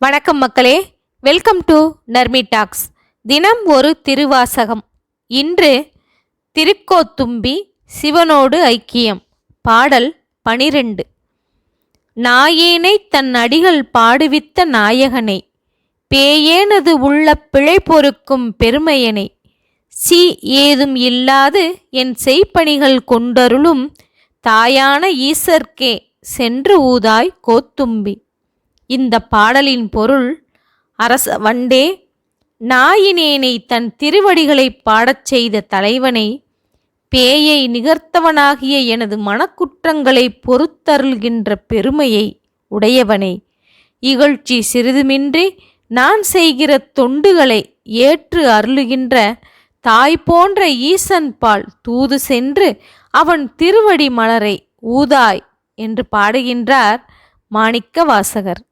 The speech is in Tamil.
வணக்கம் மக்களே. வெல்கம் டு நர்மி டாக்ஸ் தினம் ஒரு திருவாசகம். இன்று திருக்கோத்தும்பி சிவனோடு ஐக்கியம். பாடல் பனிரெண்டு. நாயேனை தன் அடிகள் பாடுவித்த நாயகனை. பேயேனது உள்ள பிழை பொறுக்கும் பெருமையனை. சி ஏதும் இல்லாது என் செய்ப்பணிகள் கொண்டருளும் தாயான ஈசர்க்கே சென்று ஊதாய் கோத்தும்பி. இந்த பாடலின் பொருள் அரச வண்டே நாயினேனை தன் திருவடிகளை பாடச் செய்த தலைவனை பேயை நிகர்த்தவனாகிய எனது மனக்குற்றங்களை பொறுத்தருள்கின்ற பெருமையை உடையவனை. இகழ்ச்சி சிறிதுமின்றி நான் செய்கிற தொண்டுகளை ஏற்று அருளுகின்ற தாய் போன்ற ஈசன் பால் தூது சென்று அவன் திருவடி மலரை ஊதாய் என்று பாடுகின்றார் மாணிக்க வாசகர்